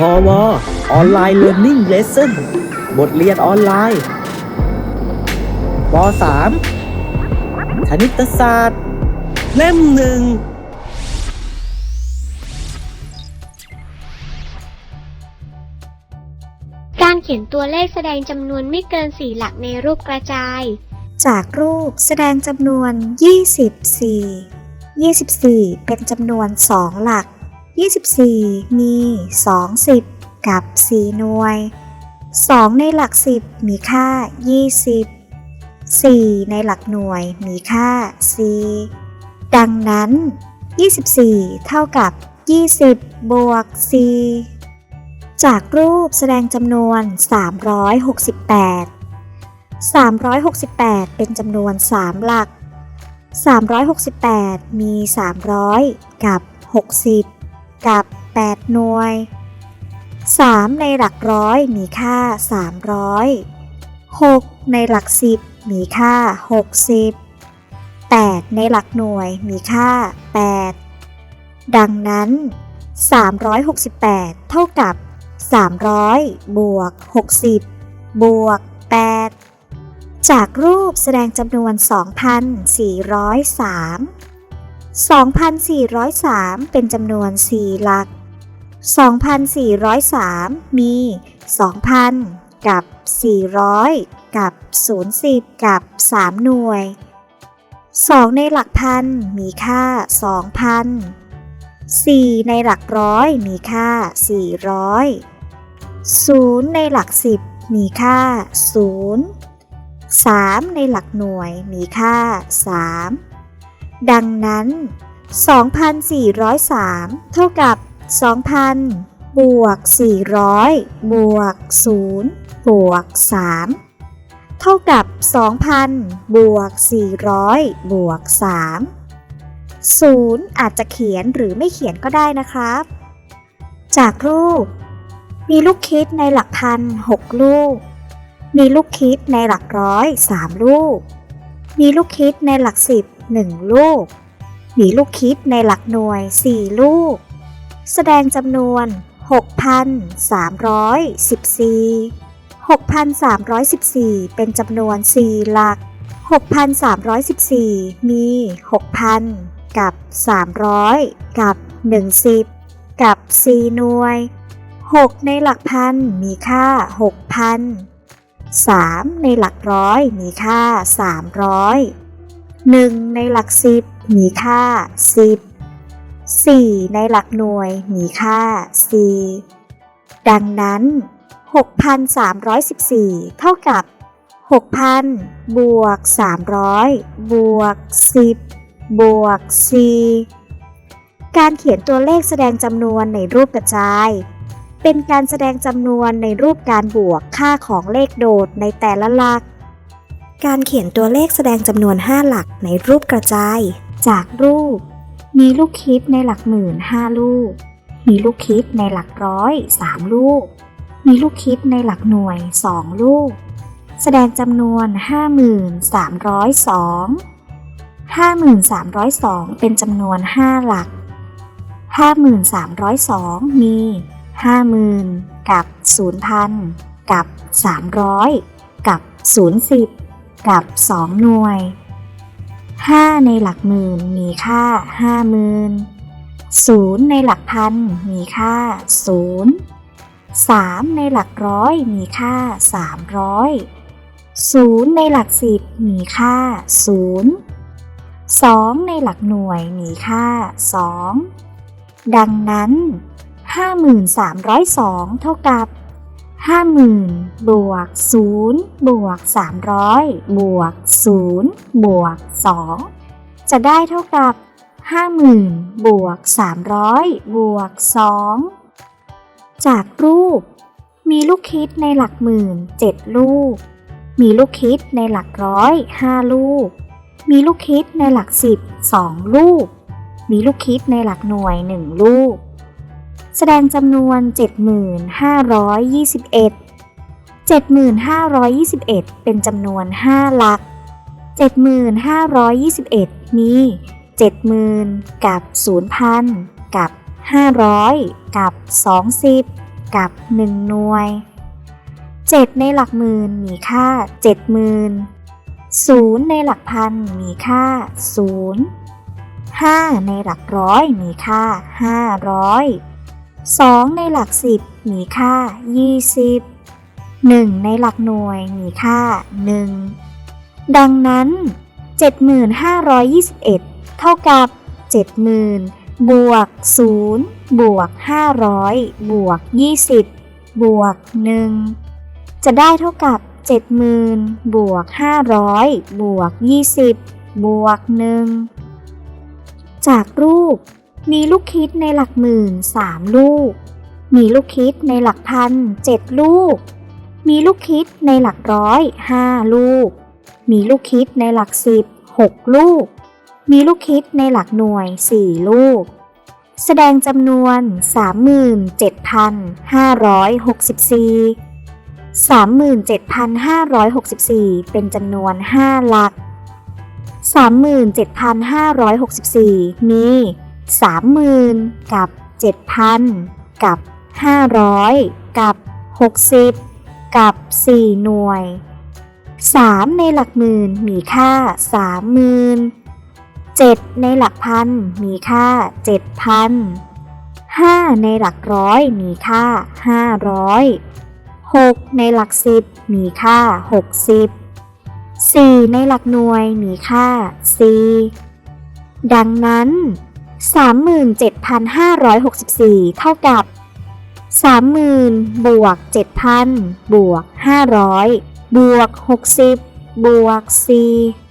พอวออนไลน์เรียนนิ่งเลสเซ่นบทเรียนออนไลน์ป .3 คณิตศาสตร์ เล่มหนึ่งการเขียนตัวเลขแสดงจำนวนไม่เกิน4หลักในรูปกระจาย จากรูปแสดงจำนวน 24 24 เป็นจำนวน 2 หลัก 24 มี 2 10 กับ 4 หน่วย 2 ในหลัก 10 มีค่า 20 4 ในหลักหน่วยมีค่า 4 ดังนั้น 24 เท่ากับ 20 บวก 4 จากรูปแสดงจำนวน 368 368 เป็นจำนวน 3 หลัก 368 มี 300 กับ 60 กับ 8 หน่วย 3 ในหลักร้อยมีค่า 300 6 ในหลัก 10 มีค่า 60 8 ในหลักหน่วยมีค่า 8 ดังนั้น 368 เท่ากับ 300 บวก 60 บวก 8 จากรูปแสดงจำนวน 2,403 2,403 เป็นจำนวน 4 หลัก 2,403 มี 2,000 กับ 400 กับ 010 กับ 3 หน่วย 2 ในหลักพันมีค่า 2,000 4 ในหลักร้อยมีค่า 400 0 ในหลัก 10 มีค่า 0 3 ในหลักหน่วยมีค่า 3 ดังนั้น 2,403 เท่ากับ 2,000 บวก 400 บวก 0 บวก 3 เท่ากับ 2,000 บวก 400 บวก 3 0 อาจจะเขียนหรือไม่เขียนก็ได้นะครับ จากรูป มีลูกคิดในหลักพัน 6 ลูก มีลูกคิดในหลักร้อย 3 ลูก มีลูกคิดในหลัก10 1 ลูก มีลูกคิดในหลักหน่วย 4 ลูก แสดงจำนวน 6,314 6,314 เป็นจำนวน 4 หลัก 6,314 มี 6,000 กับ 300 กับ 10 กับ 4 หน่วย 6 ในหลักพันมีค่า 6,000 3 ในหลักร้อยมีค่า 300 1 ในหลัก10มีค่า 10 4 ในหลักหน่วยมีค่า 4 ดังนั้น 6,314 เท่ากับ 6,000 บวก 300 บวก 10 บวก 4 การเขียนตัวเลขแสดงจำนวนในรูปกระจาย เป็นการแสดงจำนวนในรูปการบวกค่าของเลขโดดในแต่ละหลัก การเขียนตัวเลขแสดงจำนวน 5 หลักในรูปกระจาย จากรูป มีลูกคิดในหลักหมื่น5ลูก มีลูกคิดในหลักร้อย3ลูก มีลูกคิดในหลักหน่วย 2 ลูก แสดงจำนวน 5302 5302 เป็นจำนวน 5 หลัก 5302 มี 50,000 กับ 0,000 กับ 300 กับ 010 กับ 2 หน่วย 5 ในหลักหมื่นมีค่า50,000 0ในหลักพันมีค่า 0 3 ในหลักร้อยมีค่า 300 0 ในหลักสิบมีค่า 0 2 ในหลักหน่วยมีค่า 2 ดังนั้น 5302 เท่ากับ 50,000บวก0บวก300บวก0บวก2จะได้เท่ากับ 50,000บวก300บวก2จากรูป มีลูกคิดในหลักหมื่น7ลูก มีลูกคิดในหลักร้อย5ลูก มีลูกคิดในหลัก10 2ลูก มีลูกคิดในหลักหน่วย 1 ลูก แสดงจำนวน 7,521 7,521 เป็นจำนวน 5 หลัก 7,521 มี 70,000 กับ 0,000 กับ 500 กับ 20 กับ 1 หน่วย 7 ในหลักหมื่นมีค่า7หมื่น0ในหลักพันมีค่า 0 5 ในหลักร้อยมีค่า 500 2 ในหลักสิบมีค่า 20 1 ในหลักหน่วยมีค่า 1 ดังนั้น 7521 เท่ากับ 70,000 บวก 0 บวก 500 บวก 20 บวก 1 จะได้เท่ากับ 70,000 บวก 500 บวก 20 บวก 1 จากรูป มีลูกคิดในหลักหมื่น3ลูก มีลูกคิดในหลักพัน7ลูก มีลูกคิดในหลักร้อย5ลูก มีลูกคิดในหลักสิบ6ลูก มีลูกคิดในหลักหน่วย4ลูก แสดงจำนวน 37,564 37,564 เป็นจำนวน 5 หลัก 37,564 มี 30,000 กับ 7,000 กับ 500 กับ 60 กับ 4 หน่วย 3 ในหลักหมื่นมีค่า 30,000 7 ในหลักพันมีค่า 7,000 5 ในหลักร้อยมีค่า 500 6 ในหลักสิบมีค่า 60 4 ในหลักหน่วยมีค่า 4 ดังนั้น 37,564 เท่ากับ 30,000บวก7,000บวก500บวก60บวก4